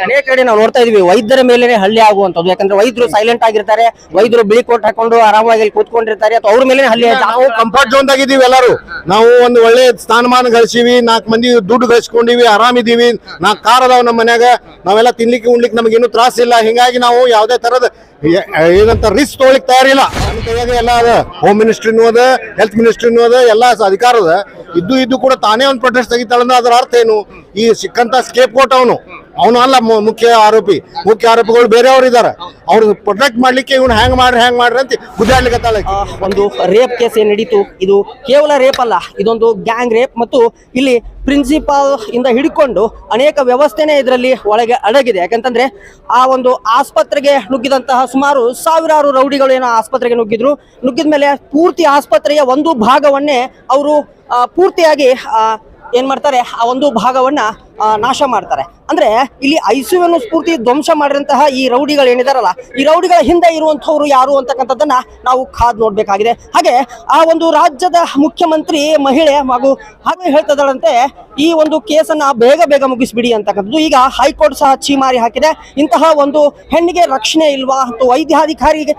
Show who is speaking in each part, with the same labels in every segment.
Speaker 1: ಅನೇಕ ಕಡೆ ನಾವು ನೋಡ್ತಾ ಇದೀವಿ, ವೈದ್ಯರ ಮೇಲೆನೆ ಹಳ್ಳಿ ಆಗುವಂತದ್ದು ಯಾಕಂದ್ರೆ ವೈದ್ಯರು ಸೈಲೆಂಟ್ ಆಗಿರ್ತಾರೆ, ವೈದ್ಯರು ಬಿಳಿ ಕೋಟ್ ಹಾಕೊಂಡು ಆರಾಮಾಗಿ ಕೂತ್ಕೊಂಡಿರ್ತಾರೆ, ಅಥವಾ ಅವ್ರ ಮೇಲೆ ಹಳ್ಳಿ
Speaker 2: ನಾವು ಕಂಫರ್ಟ್ ಜೋನ್ ಆಗಿದ್ದೀವಿ ಎಲ್ಲರೂ. ನಾವು ಒಂದು ಒಳ್ಳೆ ಸ್ಥಾನಮಾನ ಗಳಿಸೀವಿ, ನಾಲ್ಕು ಮಂದಿ ದುಡ್ಡು ಗಳಿಸ್ಕೊಂಡಿವಿ ಆರಾಮಿದೀವಿ ನಾಲ್ಕು ಕಾರ್ ಅದಾವ ನಮ್ಮ ಮನ್ಯಾಗ, ನಾವೆಲ್ಲ ತಿನ್ಲಿಕ್ಕೆ, ಉಣ್ಲಿಕ್ಕೆ ನಮಗೇನು ತ್ರಾಸ ಇಲ್ಲ. ಹಿಂಗಾಗಿ ನಾವು ಯಾವುದೇ ತರದ ಏನಂತ ರಿಸ್ಕ್ ತೊಗೊಳಿಕ್ ತಯಾರಿಲ್ಲ. ಎಲ್ಲ ಅದ. ಹೋಮ್ ಮಿನಿಸ್ಟ್ರಿನೂ ಅದ ಹೆಲ್ತ್ ಮಿನಿಸ್ಟ್ರಿನೂ ಅದ, ಎಲ್ಲ ಅಧಿಕಾರದ ಇದ್ದು ಇದ್ದು ಕೂಡ ತಾನೇ ಒಂದು ಪ್ರೊಟೆಸ್ಟ್ ತೆಗಿತಾಳಂದ್ರೆ ಅದರ ಅರ್ಥ ಏನು? ಈ ಸಿಕ್ಕಂತ ಸ್ಕೇಪ್ ಕೋಟ್ ಅವನು. ಅವನು ಅಲ್ಲ ಮುಖ್ಯ ಆರೋಪಿ. ಮುಖ್ಯ ಆರೋಪಿಗಳು ಬೇರೆಯವರು ಇದ್ದಾರೆ ಅವ್ರು ಪ್ರೊಟೆಕ್ಟ್ ಮಾಡ್ಲಿಕ್ಕೆ ಇವ್ನು ಹ್ಯಾಂಗ್ ಮಾಡ್ರಿ ಹ್ಯಾಂಗ್ ಮಾಡ್ರಿ ಅಂತ ಗುದ್ದಾಡ್ಲಿಕ್ಕೆ
Speaker 1: ಒಂದು ರೇಪ್ ಕೇಸ್ ಏನ್ ನಡೀತು? ಇದು ಕೇವಲ ರೇಪ್ ಅಲ್ಲ, ಇದೊಂದು ಗ್ಯಾಂಗ್ ರೇಪ್ ಮತ್ತು ಇಲ್ಲಿ ಪ್ರಿನ್ಸಿಪಾಲ್ ಇಂದ ಹಿಡ್ಕೊಂಡು ಅನೇಕ ವ್ಯವಸ್ಥೆನೇ ಇದರಲ್ಲಿ ಒಳಗೆ ಅಡಗಿದೆ. ಯಾಕಂತಂದ್ರೆ ಆ ಒಂದು ಆಸ್ಪತ್ರೆಗೆ ನುಗ್ಗಿದಂತಹ ಸುಮಾರು ಸಾವಿರಾರು ರೌಡಿಗಳು ಏನೋ ಆಸ್ಪತ್ರೆಗೆ ನುಗ್ಗಿದ್ರು. ನುಗ್ಗಿದ ಮೇಲೆ ಪೂರ್ತಿ ಆಸ್ಪತ್ರೆಯ ಒಂದು ಭಾಗವನ್ನೇ ಅವರು ಪೂರ್ತಿಯಾಗಿ ಏನ್ ಮಾಡ್ತಾರೆ? ಆ ಒಂದು ಭಾಗವನ್ನ ನಾಶ ಮಾಡ್ತಾರೆ. ಅಂದ್ರೆ ಇಲ್ಲಿ ಐಸುವನ್ನು ಸ್ಫೂರ್ತಿ ಧ್ವಂಸ ಮಾಡಿರಂತಹ ಈ ರೌಡಿಗಳು ಏನಿದಾರಲ್ಲ, ಈ ರೌಡಿಗಳ ಹಿಂದೆ ಇರುವಂತವ್ರು ಯಾರು ಅಂತಕ್ಕಂಥದ್ದನ್ನ ನಾವು ಕಾದ್ ನೋಡ್ಬೇಕಾಗಿದೆ. ಹಾಗೆ ಆ ಒಂದು ರಾಜ್ಯದ ಮುಖ್ಯಮಂತ್ರಿ, ಮಹಿಳೆ ಹಾಗೂ ಹಾಗೆ ಹೇಳ್ತದಳಂತೆ ಈ ಒಂದು ಕೇಸನ್ನ ಬೇಗ ಬೇಗ ಮುಗಿಸ್ಬಿಡಿ ಅಂತಕ್ಕಂಥದ್ದು. ಈಗ ಹೈಕೋರ್ಟ್ ಸಹ ಚೀಮಾರಿ ಹಾಕಿದೆ. ಇಂತಹ ಒಂದು ಹೆಣ್ಣಿಗೆ ರಕ್ಷಣೆ ಇಲ್ವಾ ಮತ್ತು ವೈದ್ಯಾಧಿಕಾರಿಗೆ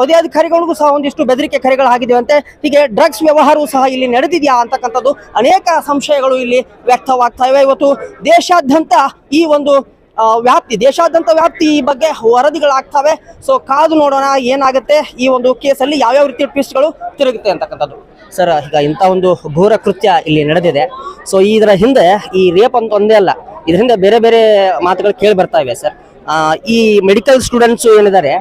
Speaker 1: ವೈದ್ಯಾಧಿಕಾರಿಗಳಿಗೂ ಸಹ ಒಂದಿಷ್ಟು ಬೆದರಿಕೆ ಕರೆಗಳು ಆಗಿದೆವಂತೆ ಹೀಗೆ ಡ್ರಗ್ಸ್ ವ್ಯವಹಾರವೂ ಸಹ ಇಲ್ಲಿ ನಡೆದಿದೆಯಾ ಅಂತಕ್ಕಂಥದ್ದು ಅನೇಕ ಸಂಶಯಗಳು ಇಲ್ಲಿ ವ್ಯಕ್ತವಾಗ್ತಾ ಇವೆ. ಇವತ್ತು ದೇಶಾದ್ಯಂತ ಈ ಒಂದು ವ್ಯಾಪ್ತಿ, ದೇಶಾದ್ಯಂತ ವ್ಯಾಪ್ತಿ ಈ ಬಗ್ಗೆ ವರದಿಗಳಾಗ್ತವೆ. ಸೊ ಕಾದು ನೋಡೋಣ ಏನಾಗುತ್ತೆ ಈ ಒಂದು ಕೇಸಲ್ಲಿ ಯಾವ್ಯಾವ ರೀತಿಯ ಟ್ವಿಸ್ಟ್ಗಳು ತಿರುಗುತ್ತೆ ಅಂತಕ್ಕಂಥದ್ದು. ಸರ್, ಈಗ ಇಂಥ ಒಂದು ಘೋರ ಕೃತ್ಯ ಇಲ್ಲಿ ನಡೆದಿದೆ. ಸೊ ಇದರ ಹಿಂದೆ ಈ ರೇಪ್ ಅಂತ ಒಂದೇ ಅಲ್ಲ ಇದರಿಂದ ಬೇರೆ ಬೇರೆ ಮಾತುಗಳು ಕೇಳಿ ಬರ್ತಾ ಇವೆ ಸರ್. ಈ ಮೆಡಿಕಲ್ ಸ್ಟೂಡೆಂಟ್ಸು ಏನಿದ್ದಾರೆ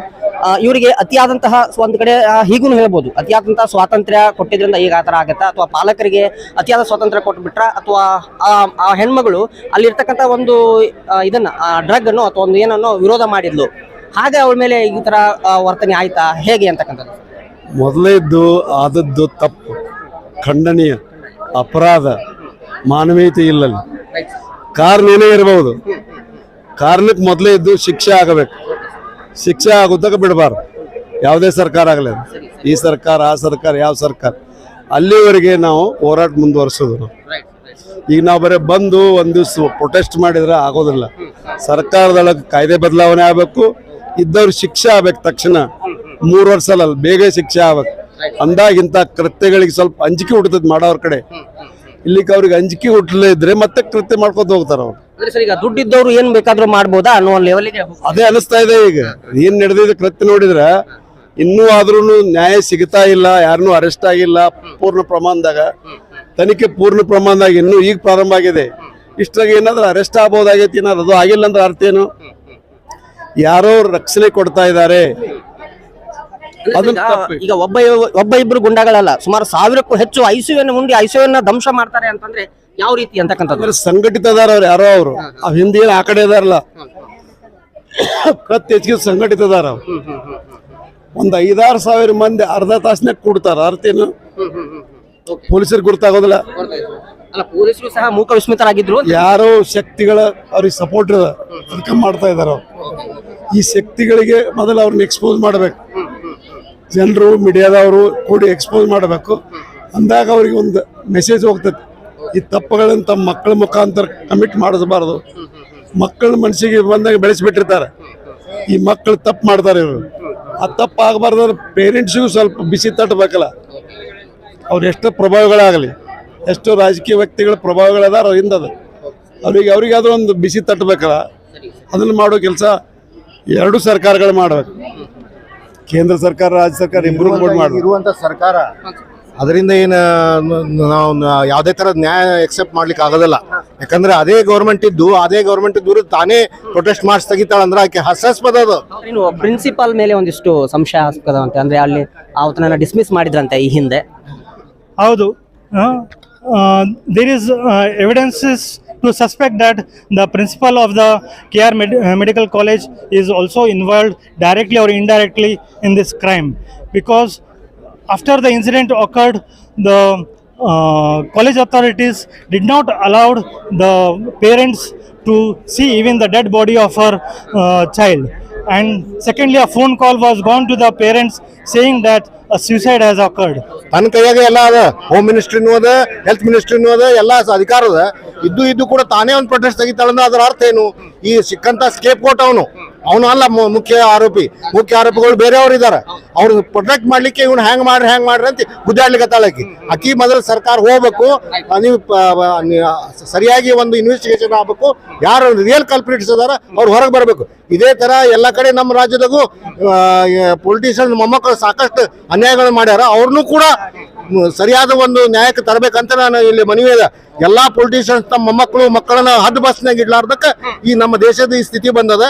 Speaker 1: ಇವರಿಗೆ ಅತಿಯಾದಂತಹ ಒಂದು ಕಡೆ ಹೀಗೂ ಹೇಳ್ಬೋದು. ಅತಿಯಾದಂತಹ ಸ್ವಾತಂತ್ರ್ಯ ಕೊಟ್ಟಿದ್ರಿಂದ ಈಗ ಆ ಥರ ಆಗತ್ತಾ? ಅಥವಾ ಪಾಲಕರಿಗೆ ಅತಿಯಾದ ಸ್ವಾತಂತ್ರ್ಯ ಕೊಟ್ಬಿಟ್ರ? ಅಥವಾ, ಆ ಹೆಣ್ಮಗಳು ಅಲ್ಲಿರ್ತಕ್ಕಂಥ ಒಂದು ಇದನ್ನ ಡ್ರಗ್ ಅನ್ನು ಅಥವಾ ಒಂದು ಏನನ್ನೋ ವಿರೋಧ ಮಾಡಿದ್ಲು. ಹಾಗೆ ಅವಳ ಮೇಲೆ ಈ ತರ ವರ್ತನೆ ಆಯ್ತಾ? ಹೇಗೆ ಅಂತಕ್ಕಂಥದ್ದು?
Speaker 3: ಮೊದಲೇದ್ದು ಆದದ್ದು ತಪ್ಪು. ಖಂಡನೀಯ. ಅಪರಾಧ. ಮಾನವೀಯತೆ ಇಲ್ಲ ಕಾರಣ ಏನೇ ಇರಬಹುದು ಕಾರಣಕ್ಕೆ ಮೊದಲೇ ಇದ್ದು ಶಿಕ್ಷೆ ಆಗಬೇಕು. ಶಿಕ್ಷೆ ಆಗುತ್ತಕ ಬಿಡಬಾರ್ದು. ಯಾವುದೇ ಸರ್ಕಾರ ಆಗಲಿ ಈ ಸರ್ಕಾರ, ಆ ಸರ್ಕಾರ, ಯಾವ ಸರ್ಕಾರ. ಅಲ್ಲಿವರೆಗೆ ನಾವು ಹೋರಾಟ ಮುಂದುವರಿಸೋದು ಈಗ ನಾವು ಬರೀ ಬಂದು ಒಂದು ದಿವಸ ಪ್ರೊಟೆಸ್ಟ್ ಮಾಡಿದ್ರೆ ಆಗೋದಿಲ್ಲ. ಸರ್ಕಾರದೊಳಗೆ ಕಾಯ್ದೆ ಬದಲಾವಣೆ ಆಗಬೇಕು. ಇದ್ದವ್ರು ಶಿಕ್ಷೆ ಆಗ್ಬೇಕು ತಕ್ಷಣ. ಮೂರು ವರ್ಷ ಅಲ್ಲ ಬೇಗ ಶಿಕ್ಷೆ ಆಗ್ಬೇಕು. ಅಂದಾಗ ಇಂಥ ಕೃತ್ಯಗಳಿಗೆ ಸ್ವಲ್ಪ ಅಂಜಿಕೆ ಹುಟ್ಟುತ್ತದೆ ಮಾಡೋರ ಕಡೆ. ಇಲ್ಲಿಗೆ ಅವ್ರಿಗೆ ಅಂಜಿಕೆ ಹುಟ್ಟಲೇ ಇದ್ರೆ ಮತ್ತೆ ಕೃತ್ಯ ಮಾಡ್ಕೊತ ಹೋಗ್ತಾರ ಅವ್ರು
Speaker 1: ಅಂದ್ರೆ ಸರ್ ಈಗ ದುಡ್ಡಿದ್ದವ್ರು ಏನ್ ಬೇಕಾದ್ರೂ ಮಾಡ್ಬೋದಾ ಅನ್ನೋ ಲೆವೆಲ್ಗೆ
Speaker 3: ಅದೇ ಅನಿಸ್ತಾ ಇದೆ ಈಗ. ಏನ್ ನಡೆದಿದೆ ಕೃತ್ಯ ನೋಡಿದ್ರೆ ಇನ್ನೂ ಆದ್ರೂ ನ್ಯಾಯ ಸಿಗ್ತಾ ಇಲ್ಲ ಯಾರನ್ನೂ ಅರೆಸ್ಟ್ ಆಗಿಲ್ಲ ಪೂರ್ಣ ಪ್ರಮಾಣದಾಗ. ತನಿಖೆ ಪೂರ್ಣ ಪ್ರಮಾಣದಾಗ ಇನ್ನೂ ಈಗ ಪ್ರಾರಂಭ ಆಗಿದೆ. ಇಷ್ಟಾಗಿ ಏನಾದ್ರೂ ಅರೆಸ್ಟ್ ಆಗ್ಬೋದಾಗೈತಿ ಏನಾದ್ರು ಅದು ಆಗಿಲ್ಲ ಅಂದ್ರೆ ಅರ್ಥ ಏನು? ಯಾರೋ ರಕ್ಷಣೆ ಕೊಡ್ತಾ ಇದ್ದಾರೆ.
Speaker 1: ಈಗ ಒಬ್ಬ ಒಬ್ಬ ಇಬ್ರು ಗುಂಡಗಳಲ್ಲ ಸುಮಾರು ಸಾವಿರಕ್ಕೂ ಹೆಚ್ಚು ಐಸಿಯುವನ್ನು ಮುಂದೆ ಐಸಿಯುವನ್ನ ಧ್ವಂಸ ಮಾಡ್ತಾರೆ ಅಂತಂದ್ರೆ ಯಾವ ರೀತಿ ಅಂತಕ್ಕಂಥದ್ದು?
Speaker 3: ಸಂಘಟಿತ ಅದಾರ ಅವ್ರು ಯಾರೋ ಅವರು. ಆ ಹಿಂದೆ ಏನ್ ಆ ಕಡೆ ಅದಾರಲ್ಲ ಕತ್ತೆ ಹೆಚ್ಚಿಗೆ ಸಂಘಟಿತ ಅದಾರ ಅವ್ರು ಒಂದ್ ಐದಾರು ಸಾವಿರ ಮಂದಿ ಅರ್ಧ ತಾಸನಾಗ ಕೊಡ್ತಾರ. ಅರ್ಥ ಏನು? ಪೊಲೀಸರಿಗೆ ಗುರ್ತಾಗೋದಿಲ್ಲ.
Speaker 1: ಅಲ್ಲ ಪೊಲೀಸರು ಸಹ ಮೂಕ ವಿಸ್ಮಿತರಾಗಿದ್ರು
Speaker 3: ಯಾರೋ ಶಕ್ತಿಗಳ ಅವ್ರಿಗೆ ಸಪೋರ್ಟ್ ಅದಕ್ಕೆ ಮಾಡ್ತಾ ಇದಾರ ಈ ಶಕ್ತಿಗಳಿಗೆ ಮೊದಲು ಅವ್ರನ್ನ ಎಕ್ಸ್ಪೋಸ್ ಮಾಡ್ಬೇಕು. ಜನರು ಮೀಡಿಯಾದವರು ಕೂಡಿ ಎಕ್ಸ್ಪೋಸ್ ಮಾಡಬೇಕು. ಅಂದಾಗ ಅವ್ರಿಗೆ ಒಂದು ಮೆಸೇಜ್ ಹೋಗ್ತದೆ. ಈ ತಪ್ಪುಗಳನ್ನು ತಮ್ಮ ಮಕ್ಕಳ ಮುಖಾಂತರ ಕಮಿಟ್ ಮಾಡಿಸಬಾರ್ದು. ಮಕ್ಕಳ ಮನಸ್ಸಿಗೆ ಬಂದಾಗ ಬೆಳೆಸಿಬಿಟ್ಟಿರ್ತಾರೆ. ಈ ಮಕ್ಕಳು ತಪ್ಪು ಮಾಡ್ತಾರೆ ಇವರು. ಆ ತಪ್ಪು ಆಗಬಾರ್ದು ಪೇರೆಂಟ್ಸಿಗೂ ಸ್ವಲ್ಪ ಬಿಸಿ ತಟ್ಟಬೇಕಲ್ಲ. ಅವ್ರು ಎಷ್ಟು ಪ್ರಭಾವಗಳಾಗಲಿ, ಎಷ್ಟು ರಾಜಕೀಯ ವ್ಯಕ್ತಿಗಳ ಪ್ರಭಾವಗಳದಾರ ಅದು ಅವ್ರಿಗೆ ಅವರಿಗಾದ್ರೂ ಒಂದು ಬಿಸಿ ತಟ್ಟಬೇಕಲ್ಲ. ಅದನ್ನು ಮಾಡೋ ಕೆಲಸ ಎರಡು ಸರ್ಕಾರಗಳು ಮಾಡಬೇಕು. ಕೇಂದ್ರ ಸರ್ಕಾರ, ರಾಜ್ಯ ಸರ್ಕಾರ ಇಬ್ಬರು
Speaker 2: ಇರುವಂತ ಸರ್ಕಾರ ಅದರಿಂದ ಏನು ನಾವು ಯಾವುದೇ ಥರದ ನ್ಯಾಯ ಎಕ್ಸೆಪ್ಟ್ ಮಾಡ್ಲಿಕ್ಕೆ ಆಗೋದಿಲ್ಲ. ಯಾಕಂದ್ರೆ ಅದೇ ಗೌರ್ಮೆಂಟ್ ಇದ್ದು ಅದೇ ಗೌರ್ಮೆಂಟ್ ಇದ್ದು ತಾನೇ ಪ್ರೊಟೆಸ್ಟ್ ಮಾಡಿಸ್ ತೆಗಿತಾಳಂದ್ರೆ ಆಕೆ ಹಾಸ್ಯಾಸ್ಪದ ಅದು.
Speaker 1: ಇನ್ನು ಪ್ರಿನ್ಸಿಪಾಲ್ ಮೇಲೆ ಒಂದಿಷ್ಟು ಸಂಶಯಾಸ್ಪದವಂತೆ ಅಂದ್ರೆ ಅಲ್ಲಿ ಆತನನ್ನ ಡಿಸ್ಮಿಸ್ ಮಾಡಿದ್ರಂತೆ ಈ ಹಿಂದೆ.
Speaker 4: ಹೌದು. There is evidences to suspect that the principal of the K R medical college is also involved directly or indirectly in this crime. Because after the incident occurred the uh, college authorities did not allow the parents to see even the dead body of her uh, child and secondly a phone call was gone to the parents saying that a suicide has occurred
Speaker 2: ತನ್ನ ಕೈಯಾಗ ಎಲ್ಲ ಅದ home ಮಿನಿಸ್ಟ್ರಿನೂ ಅದ health ಮಿನಿಸ್ಟ್ರಿನೂ ಅದ ಎಲ್ಲ ಅಧಿಕಾರ ಅದ ಇದ್ದು ಇದ್ದು ಕೂಡ ತಾನೇ ಒಂದು ಪ್ರೊಟೆಸ್ಟ್ ತೆಗಿತಾಳಂದ್ರೆ ಅದರ ಅರ್ಥ ಏನು ಈ ಸಿಕ್ಕಂತ ಸ್ಕೇಪ್ ಕೋಟ್ ಅವನು ಅಲ್ಲ ಮುಖ್ಯ ಆರೋಪಿ. ಮುಖ್ಯ ಆರೋಪಿಗಳು ಬೇರೆಯವರು ಇದ್ದಾರೆ. ಅವ್ರು ಪ್ರೊಟೆಕ್ಟ್ ಮಾಡ್ಲಿಕ್ಕೆ ಇವ್ನು ಹ್ಯಾಂಗ್ ಮಾಡ್ರಿ ಹ್ಯಾಂಗ್ ಮಾಡ್ರಿ ಅಂತ ಗುದ್ದಾಡ್ಲಿಕ್ಕೆ ಆಕಿ ಅಕ್ಕಿ ಮೊದಲು ಸರ್ಕಾರ ಹೋಗ್ಬೇಕು. ನೀವು ಸರಿಯಾಗಿ ಒಂದು ಇನ್ವೆಸ್ಟಿಗೇಷನ್ ಆಗ್ಬೇಕು. ಯಾರು ರಿಯಲ್ ಕಲ್ಪ್ರಿಟ್ಸ್ ಅದಾರ ಅವ್ರು ಹೊರಗೆ ಬರಬೇಕು. ಇದೇ ತರ ಎಲ್ಲ ಕಡೆ ನಮ್ಮ ರಾಜ್ಯದಾಗೂ ಪೊಲಿಟಿಷಿಯನ್ ಮೊಮ್ಮಕ್ಕಳು ಸಾಕಷ್ಟು ಅನ್ಯಾಯಗಳು ಮಾಡ್ಯಾರ. ಅವ್ರನ್ನೂ ಕೂಡ ಸರಿಯಾದ ಒಂದು ನ್ಯಾಯಕ್ಕೆ ತರಬೇಕಂತ ನಾನು ಇಲ್ಲಿ ಮನವಿ ಎಲ್ಲ ಪೊಲಿಟಿಷಿಯನ್ಸ್ ತಮ್ಮ ಮಕ್ಕಳು, ಮಕ್ಕಳನ್ನ ಹದ್ದು ಬಸ್ನಾಗ ಇಡ್ಲಾರ್ದಕ್ಕ ಈ ನಮ್ಮ ದೇಶದ ಈ ಸ್ಥಿತಿ ಬಂದದ.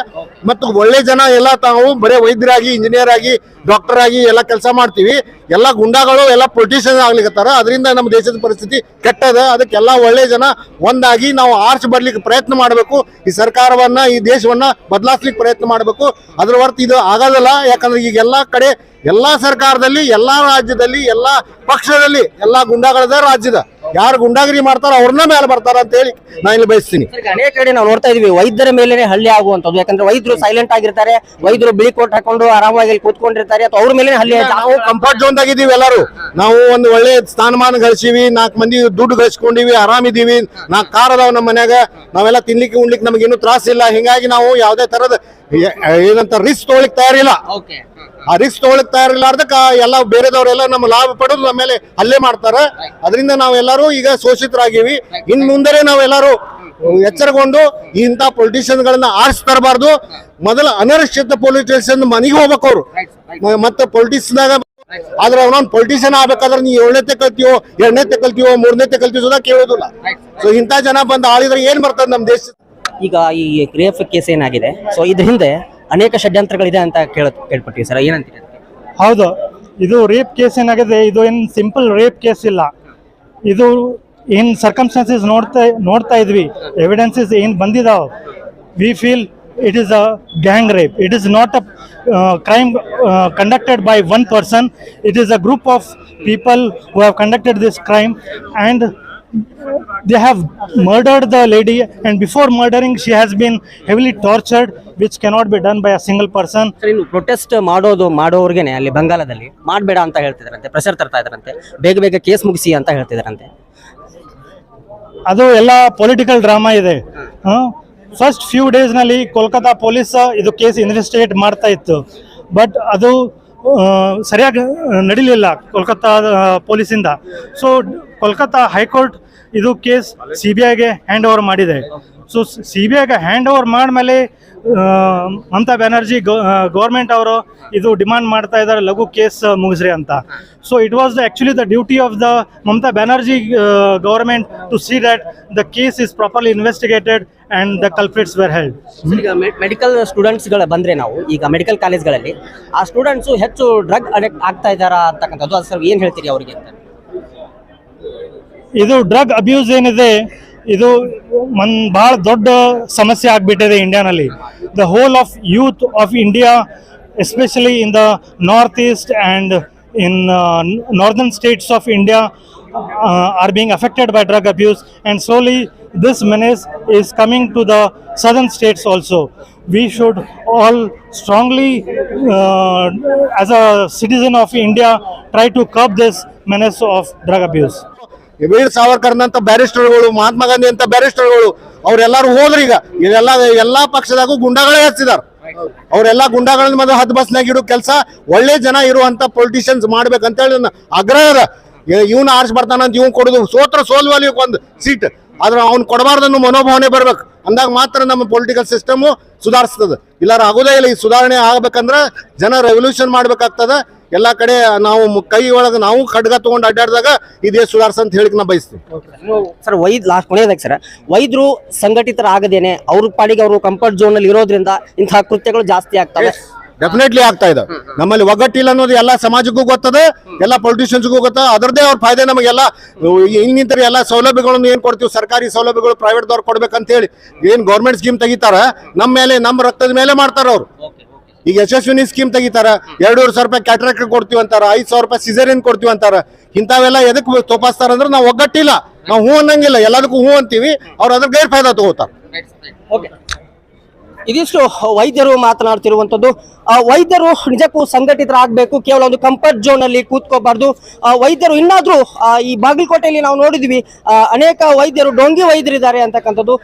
Speaker 2: ಮತ್ತು ಒಳ್ಳೆ ಜನ ಎಲ್ಲ ತಾವು ಬರೇ ವೈದ್ಯರಾಗಿ ಇಂಜಿನಿಯರ್ ಆಗಿ ಡಾಕ್ಟರ್ ಆಗಿ ಎಲ್ಲ ಕೆಲಸ ಮಾಡ್ತೀವಿ. ಎಲ್ಲ ಗುಂಡಾಗಳು, ಎಲ್ಲ ಪೊಲಿಟಿಷಿಯನ್ ಆಗ್ಲಿಕತ್ತಾರ. ಅದರಿಂದ ನಮ್ಮ ದೇಶದ ಪರಿಸ್ಥಿತಿ ಕೆಟ್ಟದ. ಅದಕ್ಕೆಲ್ಲ ಒಳ್ಳೆ ಜನ ಒಂದಾಗಿ ನಾವು ಆರ್ಚ್ ಬರ್ಲಿಕ್ಕೆ ಪ್ರಯತ್ನ ಮಾಡಬೇಕು. ಈ ಸರ್ಕಾರವನ್ನ, ಈ ದೇಶವನ್ನ ಬದಲಾಯಿಸ್ಲಿಕ್ಕೆ ಪ್ರಯತ್ನ ಮಾಡಬೇಕು. ಅದ್ರ ಹೊರತು ಇದು ಆಗೋದಲ್ಲ ಯಾಕಂದ್ರೆ ಈಗ ಎಲ್ಲಾ ಕಡೆ ಎಲ್ಲಾ ಸರ್ಕಾರದಲ್ಲಿ ಎಲ್ಲಾ ರಾಜ್ಯದಲ್ಲಿ ಎಲ್ಲ ಪಕ್ಷದಲ್ಲಿ ಎಲ್ಲಾ ಗುಂಡಾಗಳದ ರಾಜ್ಯದ. ಯಾರು ಗುಂಡಾಗಿರಿ ಮಾಡ್ತಾರ ಅವ್ರನ್ನ ಮೇಲೆ ಬರ್ತಾರ ಅಂತ ಹೇಳಿ ನಾನು ಇಲ್ಲಿ ಬಯಸ್ತೀನಿ.
Speaker 1: ಅನೇಕ ಕಡೆ ನಾವು ನೋಡ್ತಾ ಇದೀವಿ ವೈದ್ಯರ ಮೇಲೆ ಹಳ್ಳಿ ಆಗುವಂತದ್ದು ಯಾಕಂದ್ರೆ ವೈದ್ಯರು ಸೈಲೆಂಟ್ ಆಗಿರ್ತಾರೆ ವೈದ್ಯರು ಬಿಳಿ ಕೋಟ್ ಹಾಕೊಂಡು ಆರಾಮಾಗಿ ಕೂತ್ಕೊಂಡಿರ್ತಾರೆ ಅಥವಾ ಅವ್ರ ಮೇಲೆ ಹಲ್ಲೆ
Speaker 2: ನಾವು ಕಂಫರ್ಟ್ ಝೋನ್ ಆಗಿದ್ದೀವಿ ಎಲ್ಲರೂ. ನಾವು ಒಂದು ಒಳ್ಳೆ ಸ್ಥಾನಮಾನ ಗಳಿಸೀವಿ ನಾಲ್ಕು ಮಂದಿ ದುಡ್ಡು ಗಳಿಸ್ಕೊಂಡಿವಿ ಆರಾಮಿದೀವಿ ನಾಲ್ಕು ಕಾರ್ ಅದಾವ ನಮ್ಮ ಮನ್ಯಾಗ ನಾವೆಲ್ಲ ತಿನ್ಲಿಕ್ಕೆ ಉಣ್ಲಿಕ್ಕೆ ನಮ್ಗೆ ಇನ್ನೂ ತ್ರಾಸ ಇಲ್ಲ ಹಿಂಗಾಗಿ ನಾವು ಯಾವುದೇ ತರದ ಏನಂತ ರಿಸ್ಕ್ ತೊಗೊಳಿಕ್ ತಯಾರಿಲ್ಲ.
Speaker 1: ಓಕೆ
Speaker 2: ಆ ರಿಸ್ಕ್ ತಗೊಳಕ್ ತಯಾರಿಲ್ಲಾರ್ದಕ್ಕ ಎಲ್ಲ ಬೇರೆದವರೆಲ್ಲ ನಮ್ಮ ಲಾಭ ಪಡೆದು ನಮ್ಮ ಮೇಲೆ ಹಲ್ಲೆ ಮಾಡ್ತಾರ. ಅದರಿಂದ ನಾವೆಲ್ಲರೂ ಈಗ ಶೋಷಿತರಾಗಿವಿ. ಇನ್ ಮುಂದೆ ನಾವೆಲ್ಲರೂ ಎಚ್ಚರಗೊಂಡು ಇಂಥ ಪೊಲಿಟಿಷಿಯನ್ ಗಳನ್ನ ಆರಿಸಿ ತರಬಾರ್ದು ಮೊದಲ ಅನರಿಶ್ಚಿತ ಪೊಲಿಟಿಷಿಯನ್ ಮನೆಗೆ ಹೋಗ್ಬೇಕು ಅವ್ರು. ಮತ್ತೆ ಪೊಲಿಟಿಕ್ಸ್ನಾಗ ಆದ್ರೆ ಅವನೊಂದು ಪೊಲಿಟಿಷಿಯನ್ ಆಗ್ಬೇಕಾದ್ರೆ ನೀ ಏಳನೇ ಕಲ್ತೀವೋ ಎರಡನೇ ಕಲ್ತೀವೋ ಮೂರನೇ ಕಲ್ತೀವೋ ಸುಧಾ ಕೇಳೋದಿಲ್ಲ. ಸೊ ಇಂಥ ಜನ ಬಂದು ಆಳಿದ್ರೆ ಏನ್ ಬರ್ತದೆ ನಮ್ಮ ದೇಶ?
Speaker 1: ಈಗ ಈ ರೇಪ್ ಕೇಸ್ ಏನಾಗಿದೆ? ಸೊ ಇದ್ರ ಹಿಂದೆ ಅನೇಕ ಷಡ್ಯಂತ್ರಗಳಿದೆ ಅಂತ ಕೇಳ ಕೇಳ್ಪಟ್ಟಿವಿ ಸರ್. ಏನಂತೀರಿ
Speaker 4: ಹೌದು. ಇದು ರೇಪ್ ಕೇಸ್ ಏನಾಗಿದೆ? ಇದು ಏನು ಸಿಂಪಲ್ ರೇಪ್ ಕೇಸ್ ಇಲ್ಲ. ಇದು ಏನು ಸರ್ಕಮ್ಸ್ಟಾನ್ಸಸ್ ನೋಡ್ತಾ ನೋಡ್ತಾ ಇದ್ವಿ. ಎವಿಡೆನ್ಸಸ್ ಏನು ಬಂದಿದಾವೆ? We feel it is a gang rape it is not a crime conducted by one person it is a group of people who have conducted this crime and they have murdered the lady and before murdering she has been heavily tortured which cannot be done by a single person.
Speaker 1: Sir ಇನ್ನು protest ಮಾಡೋದು ಮಾಡೋರ್ಗೆನೆ ಅಲ್ಲಿ ಬಂಗಾಲದಲ್ಲಿ ಮಾಡಬೇಡ ಅಂತ ಹೇಳ್ತಿದ್ರಂತೆ pressure ತರ್ತಾ ಇದ್ರಂತೆ. ಬೇಗ ಬೇಗ ಕೇಸ್ ಮುಗಿಸಿ ಅಂತ ಹೇಳ್ತಿದ್ರಂತೆ.
Speaker 4: ಅದು ಎಲ್ಲ ಪೊಲಿಟಿಕಲ್ ಡ್ರಾಮಾ ಇದೆ. ಫಸ್ಟ್ ಫ್ಯೂ ಡೇಸ್ನಲ್ಲಿ ಕೋಲ್ಕತ್ತಾ ಪೊಲೀಸ್ ಇದು ಕೇಸ್ ಇನ್ವೆಸ್ಟಿಗೇಟ್ ಮಾಡ್ತಾ ಇತ್ತು. ಬಟ್ ಅದು ಆ, ಸರಿಯಾಗಿ ನಡೀಲಿಲ್ಲ ಕೋಲ್ಕತ್ತಾ ಪೊಲೀಸಿಂದ ಸೊ ಕೋಲ್ಕತ್ತಾ ಹೈಕೋರ್ಟ್ ಇದು ಕೇಸ್ ಸಿ ಬಿ ಐಗೆ ಹ್ಯಾಂಡ್ ಓವರ್ ಮಾಡಿದೆ. ಸೊ ಸಿ ಬಿ ಐಗೆ ಹ್ಯಾಂಡ್ ಓವರ್ ಮಾಡಿದ್ಮೇಲೆ ಮಮತಾ ಬ್ಯಾನರ್ಜಿ ಗೌರ್ಮೆಂಟ್ ಅವರು ಇದು ಡಿಮಾಂಡ್ ಮಾಡ್ತಾ ಇದ್ದಾರೆ, ಲಘು ಕೇಸ್ ಮುಗಿಸ್ರಿ ಅಂತ. So it was the actually the duty of the Mamata Banerjee government to see that the case is properly investigated and the culprits were held
Speaker 1: ಈಗ ಮೆಡಿಕಲ್ ಸ್ಟೂಡೆಂಟ್ಸ್ಗಳ ಬಂದ್ರೆ ನಾವು, ಈಗ ಮೆಡಿಕಲ್ ಕಾಲೇಜ್ಗಳಲ್ಲಿ ಆ ಸ್ಟೂಡೆಂಟ್ಸು ಹೆಚ್ಚು ಡ್ರಗ್ ಅಡಿಕ್ಟ್ ಆಗ್ತಾ ಇದ್ದಾರಾ ಅಂತಕ್ಕಂಥದ್ದು, ಅದು ಸರ್ ಏನು ಹೇಳ್ತೀರಿ ಅವರಿಗೆ ಅಂತ?
Speaker 4: ಇದು ಡ್ರಗ್ ಅಬ್ಯೂಸ್ ಏನಿದೆ ಇದು ಒಂದು ಭಾಳ ದೊಡ್ಡ ಸಮಸ್ಯೆ ಆಗಿಬಿಟ್ಟಿದೆ ಇಂಡಿಯಾನಲ್ಲಿ the whole of youth of India especially in the north east and in northern states of India are being affected by drug abuse and slowly this menace is coming to the southern states also we should all strongly uh, as a citizen of india try to curb this menace of drug abuse
Speaker 2: Veer Savarkar ಅಂತ ಬ್ಯಾರಿಸ್ಟರ್ಗಳು, ಮಹಾತ್ಮ ಗಾಂಧಿ ಅಂತ ಬ್ಯಾರಿಸ್ಟರ್ಗಳು, ಅವ್ರೆಲ್ಲಾರು ಹೋದ್ರಿ ಈಗ. ಇದೆಲ್ಲ, ಎಲ್ಲಾ ಪಕ್ಷದಾಗೂ ಗುಂಡಾಗಳೇ ಹಚ್ಚಿದಾರ. ಅವರೆಲ್ಲ ಗುಂಡಗಳನ್ನ ಮೊದಲು ಹತ್ತು ಬಸ್ನಾಗ ಇಡೋ ಕೆಲಸ ಒಳ್ಳೆ ಜನ ಇರುವಂತ ಪೊಲಿಟಿಷಿಯನ್ಸ್ ಮಾಡ್ಬೇಕಂತೇಳಿ ಆಗ್ರಹ ಅದ ಇವನ್ ಆರ್ಸ್ ಬರ್ತಾನಂತ ಇವ್ನು ಕೊಡುದು. ಸೋತ್ರ ಸೋಲ್ವಲ್ಲಿ ಒಂದು ಸೀಟ್ ಆದ್ರೆ ಅವ್ನು ಕೊಡಬಾರ್ದನ್ನು ಮನೋಭಾವನೆ ಬರ್ಬೇಕು. ಅಂದಾಗ ಮಾತ್ರ ನಮ್ಮ ಪೊಲಿಟಿಕಲ್ ಸಿಸ್ಟಮ್ ಸುಧಾರಿಸ್ತದೆ. ಇಲ್ಲಾರ ಆಗೋದೇ ಇಲ್ಲ. ಈ ಸುಧಾರಣೆ ಆಗ್ಬೇಕಂದ್ರ ಜನ ರೆವಲ್ಯೂಷನ್ ಮಾಡ್ಬೇಕಾಗ್ತದ. ಎಲ್ಲಾ ಕಡೆ ನಾವು ಕೈ ಒಳಗೆ ನಾವು ಖಡ್ಗ ತಗೊಂಡು ಅಡ್ಡಾಡಿದಾಗ ಇದೇ ಸುಧಾರ್ಸ ಅಂತ ಹೇಳಿಕ್ ನಾ ಬಯಸ್ತೀವಿ
Speaker 1: ಸರ್ ವೈದ್ ಲಾಸ್ಟ್ ಕೊನೆಯದಾಗ ಸರ್. ವೈದ್ಯರು ಸಂಘಟಿತರಾಗದೇನೆ ಅವ್ರ ಪಾಡಿಗೆ ಅವರು ಕಂಫರ್ಟ್ ಝೋನ್ ಅಲ್ಲಿ ಇರೋದ್ರಿಂದ ಇಂತಹ ಕೃತ್ಯಗಳು ಜಾಸ್ತಿ ಆಗ್ತವೆ.
Speaker 2: ಡೆಫಿನೆಟ್ಲಿ ಆಗ್ತಾ ಇದೆ. ನಮ್ಮಲ್ಲಿ ಒಗ್ಗಟ್ಟಿಲ್ಲ ಅನ್ನೋದು ಎಲ್ಲ ಸಮಾಜಕ್ಕೂ ಗೊತ್ತದೆ ಎಲ್ಲ ಪೊಲಿಟಿಷಿಯನ್ಸ್ಗೂ ಗೊತ್ತ ಅದರದೇ ಅವ್ರ ಫಾಯ್ದೆ ನಮಗೆಲ್ಲ ಇನ್ನಿತರ ಎಲ್ಲ ಸೌಲಭ್ಯಗಳನ್ನು ಏನು ಕೊಡ್ತೀವಿ ಸರ್ಕಾರಿ ಸೌಲಭ್ಯಗಳು ಪ್ರೈವೇಟ್ ದವ್ರು ಕೊಡ್ಬೇಕಂತ ಹೇಳಿ ಏನು ಗೌರ್ಮೆಂಟ್ ಸ್ಕೀಮ್ ತೆಗಿತಾರೆ ನಮ್ಮ ಮೇಲೆ ನಮ್ಮ ರಕ್ತದ ಮೇಲೆ ಮಾಡ್ತಾರೆ ಅವ್ರು. ಈಗ ಯಶಸ್ವಿನಿ ಸ್ಕೀಮ್ ತೆಗಿತಾರ ಎರಡೂವರೆ ಸಾವಿರ ರೂಪಾಯಿ ಕ್ಯಾಟ್ರಾಕ್ಟ್ ಕೊಡ್ತೀವಿ ಅಂತಾರ, ಐದ್ ಸಾವಿರ ರೂಪಾಯಿ ಸಿಜರಿನ್ ಕೊಡ್ತೀವಿ ಅಂತಾರ, ಇಂಥವೆಲ್ಲ ಎದಕ್ ತೋಪಾಸ್ತಾರ ಅಂದ್ರೆ ನಾವು ಒಗ್ಗಟ್ಟಿಲ್ಲ. ನಾವು ಹೂ ಅನ್ನಂಗಿಲ್ಲ, ಎಲ್ಲದಕ್ಕೂ ಹೂ ಅಂತೀವಿ, ಅವ್ರು ಅದ್ರ ಗೈರ್ ಫಾಯ್ದಾ ತಗೋತಾರ
Speaker 1: ಇದಿಷ್ಟು ವೈದ್ಯರು ಮಾತನಾಡ್ತಿರುವಂಥದ್ದು ವೈದ್ಯರು ನಿಜಕ್ಕೂ ಸಂಘಟಿತರಾಗಬೇಕು, ಕೇವಲ ಒಂದು ಕಂಫರ್ಟ್ ಝೋನ್ ಅಲ್ಲಿ ಕೂತ್ಕೋಬಾರ್ದು. ವೈದ್ಯರು ಇನ್ನಾದ್ರೂ ಈ ಬಾಗಲಕೋಟೆಯಲ್ಲಿ ನಾವು ನೋಡಿದ್ವಿ ಅನೇಕ ವೈದ್ಯರು ಡೊಂಗಿ ವೈದ್ಯರಿದ್ದಾರೆ ಅಂತಕ್ಕಂಥದ್ದು.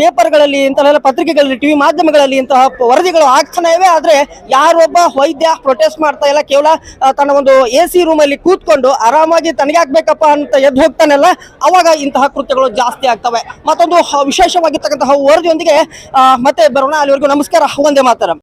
Speaker 1: ಪೇಪರ್ಗಳಲ್ಲಿ ಇಂತಹ ಪತ್ರಿಕೆಗಳಲ್ಲಿ ಟಿವಿ ಮಾಧ್ಯಮಗಳಲ್ಲಿ ಇಂತಹ ವರದಿಗಳು ಆಗ್ತಾನೆ ಇವೆ. ಆದ್ರೆ ಯಾರೊಬ್ಬ ವೈದ್ಯ ಪ್ರೊಟೆಸ್ಟ್ ಮಾಡ್ತಾ ಇಲ್ಲ, ಕೇವಲ ತನ್ನ ಒಂದು ಎ ಸಿ ರೂಮ್ ಅಲ್ಲಿ ಕೂತ್ಕೊಂಡು ಆರಾಮಾಗಿ ತನಗೆ ಅಂತ ಎದ್ದು ಹೋಗ್ತಾನಲ್ಲ ಅವಾಗ ಇಂತಹ ಕೃತ್ಯಗಳು ಜಾಸ್ತಿ ಆಗ್ತವೆ. ಮತ್ತೊಂದು ವಿಶೇಷವಾಗಿರ್ತಕ್ಕಂತಹ ವರದಿಯೊಂದಿಗೆ ಮತ್ತೆ ಬರೋಣ. ಅಲ್ಲಿವರೆಗೂ ನಮಸ್ಕಾರ. ಒಂದೇ ಮಾತರಂ.